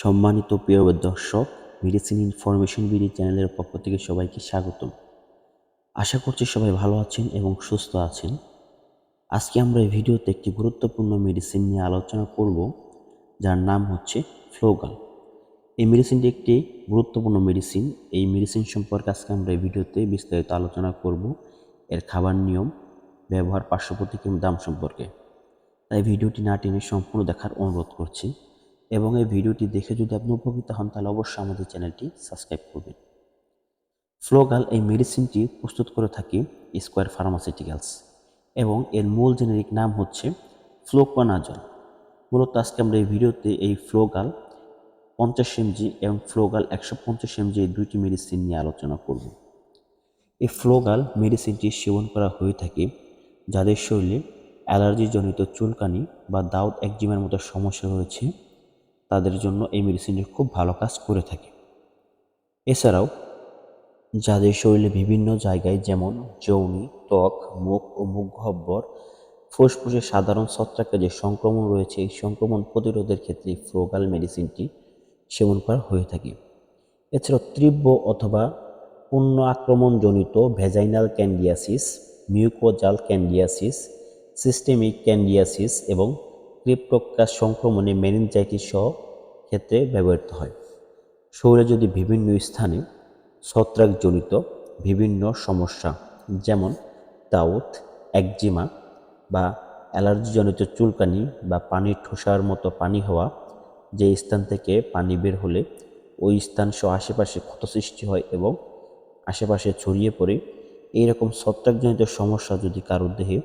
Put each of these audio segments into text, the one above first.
সম্মানিত প্রিয় দর্শক মেডিসিন ইনফরমেশন বিডি চ্যানেলের পক্ষ থেকে সবাইকে স্বাগতম। আশা করছি সবাই ভালো আছেন এবং সুস্থ আছেন। আজকে আমরা এই ভিডিওতে একটি গুরুত্বপূর্ণ মেডিসিন নিয়ে আলোচনা করব, যার নাম হচ্ছে ফ্লোগাল এই মেডিসিনটি একটি গুরুত্বপূর্ণ মেডিসিন এই মেডিসিন সম্পর্কে আজকে আমরা এই ভিডিওতে বিস্তারিত আলোচনা করব, এর খাবার নিয়ম, ব্যবহার পার্শ্বপ্রতিক্রিয়া এবং দাম সম্পর্কে। তাই ভিডিওটি না টেনে সম্পূর্ণ দেখার অনুরোধ করছি। এবং এই ভিডিওটি দেখে যদি আপনি উপকৃত হন, তাহলে অবশ্যই আমাদের চ্যানেলটি সাবস্ক্রাইব করবেন। ফ্লোগাল এই মেডিসিনটি প্রস্তুত করে থাকি স্কোয়ার ফার্মাসিউটিক্যালস এবং এর মূল জেনেরিক নাম হচ্ছে ফ্লোকোনাজল। মূলত আজকে আমরা এই ভিডিওতে এই ফ্লোগাল পঞ্চাশ এমজি এবং ফ্লোগাল একশো পঞ্চাশ এমজি এই দুইটি মেডিসিন নিয়ে আলোচনা করব। এই ফ্লোগাল মেডিসিনটি সেবন করা হয়ে থাকে যাদের শরীরে অ্যালার্জিজনিত চুলকানি বা দাউদ একজিমের মতো সমস্যা রয়েছে তাদের জন্য এই মেডিসিনটি খুব ভালো কাজ করে থাকে। এছাড়াও, যাদের শরীরে বিভিন্ন জায়গায় যেমন যৌনি, ত্বক, মুখ ও মুখ গহ্বর ফুসফুসে সাধারণ ছত্রাকের যে সংক্রমণ রয়েছে, এই সংক্রমণ প্রতিরোধের ক্ষেত্রে ফ্লোগাল মেডিসিনটি সেবন করা হয়ে থাকে। এছাড়াও তীব্র অথবা পূর্ণ আক্রমণজনিত vaginal candidiasis mucosal candidiasis systemic candidiasis এবং ক্রিপ্টোকাস সংক্রমণে মেনিনজাইটিস সহ ক্ষেত্রে ব্যবহৃত হয়। শরীরে যদি বিভিন্ন স্থানে ছত্রাকজনিত বিভিন্ন সমস্যা, যেমন তাউথ একজিমা বা অ্যালার্জিজনিত চুলকানি বা পানির ঠোসার মতো পানি হওয়া, যে স্থান থেকে পানি বের হলে ওই স্থান সহ আশেপাশে ক্ষত সৃষ্টি হয় এবং আশেপাশে ছড়িয়ে পড়ে, এইরকম ছত্রাকজনিত সমস্যা যদি কারোর দেহে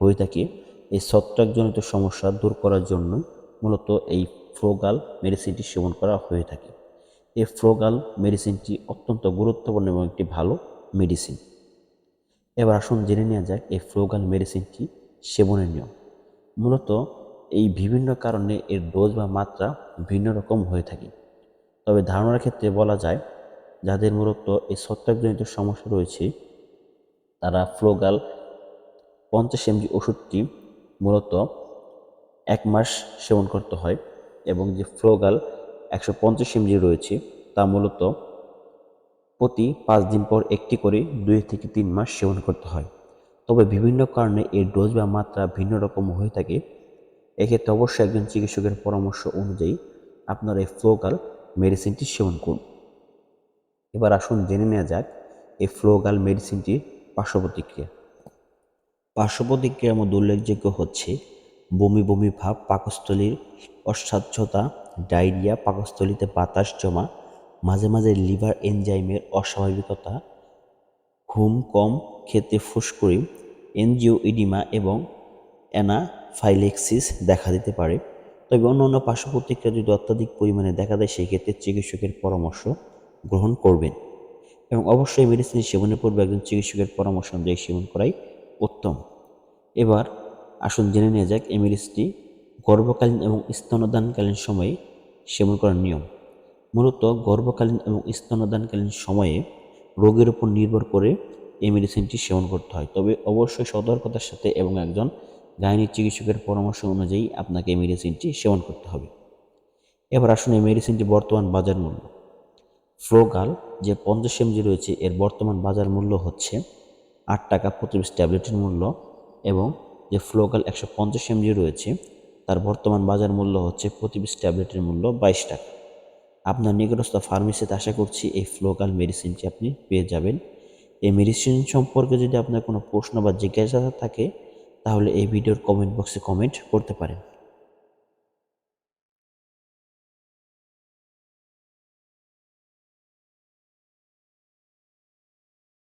হয়ে থাকে এই ছত্রাকজনিত সমস্যা দূর করার জন্য মূলত এই ফ্লোগাল মেডিসিনটি সেবন করা হয়ে থাকে। এই ফ্লোগাল মেডিসিনটি অত্যন্ত গুরুত্বপূর্ণ এবং একটি ভালো মেডিসিন। এবার আসুন জেনে নেওয়া যাক এই ফ্লোগাল মেডিসিনটি সেবনের নিয়ম। মূলত এই বিভিন্ন কারণে এর ডোজ বা মাত্রা ভিন্ন রকম হয়ে থাকে। তবে ধারণার ক্ষেত্রে বলা যায়, যাদের মূলত এই ছত্রাকজনিত সমস্যা রয়েছে, তারা ফ্লোগাল পঞ্চাশ এমজি ওষুধটি মূলত এক মাস সেবন করতে হয় এবং যে ফ্লোগাল একশো পঞ্চাশ এমজি রয়েছে, তা মূলত প্রতি পাঁচ দিন পর একটি করে দুই থেকে তিন মাস সেবন করতে হয়। তবে বিভিন্ন কারণে এর ডোজ বা মাত্রা ভিন্ন রকম হয়ে থাকে। এক্ষেত্রে অবশ্যই একজন চিকিৎসকের পরামর্শ অনুযায়ী আপনার এই ফ্লোগাল মেডিসিনটি সেবন করুন। এবার আসুন জেনে নেওয়া যাক এই ফ্লোগাল মেডিসিনটির পার্শ্ব প্রতিক্রিয়া। পার্শ্ব প্রতিক্রিয়ার মধ্যে উল্লেখযোগ্য হচ্ছে বমি বমি ভাব পাকস্থলীর অস্বাচ্ছতা ডায়রিয়া, পাকস্থলীতে বাতাস জমা, মাঝে মাঝে লিভার এনজাইমের অস্বাভাবিকতা, ঘুম কম, খেতে ফুসকুড়ি এনজিও ইডিমা এবং অ্যানাফাইলেক্সিস দেখা দিতে পারে। তবে অন্য অন্য পার্শ্বপ্রতিক্রিয়া যদি অত্যাধিক পরিমাণে দেখা দেয় সেই ক্ষেত্রে চিকিৎসকের পরামর্শ গ্রহণ করবেন। এবং অবশ্যই মেডিসিন সেবনের পূর্বে একজন চিকিৎসকের পরামর্শ অনুযায়ী সেবন করাই উত্তম। এবার আসুন জেনে নেওয়া যাক মেডিসিনটি গর্ভকালীন এবং স্তনদানকালীন সময়ে সেবন করার নিয়ম। মূলত গর্ভকালীন এবং স্তনদানকালীন সময়ে রোগের উপর নির্ভর করে এই মেডিসিনটি সেবন করতে হয়। তবে অবশ্যই সতর্কতার সাথে এবং একজন গাইনি চিকিৎসকের পরামর্শ অনুযায়ী আপনাকে এই মেডিসিনটি সেবন করতে হবে। এবার আসুন এই মেডিসিনটি বর্তমান বাজার মূল্য। ফ্লোগাল যে পঞ্চাশ এমজি রয়েছে, এর বর্তমান বাজার মূল্য হচ্ছে আট টাকা প্রতি পিস ট্যাবলেটের মূল্য এবং যে ফ্লোগাল একশো পঞ্চাশ এমজি রয়েছে, তার বর্তমান বাজার মূল্য হচ্ছে প্রতি পিস ট্যাবলেটের মূল্য বাইশ টাকা। আপনার নিকটস্থ ফার্মেসিতে আশা করছি এই ফ্লোগাল মেডিসিনটি আপনি পেয়ে যাবেন। এই মেডিসিন সম্পর্কে যদি আপনার কোনো প্রশ্ন বা জিজ্ঞাসা থাকে, তাহলে এই ভিডিওর কমেন্ট বক্সে কমেন্ট করতে পারেন।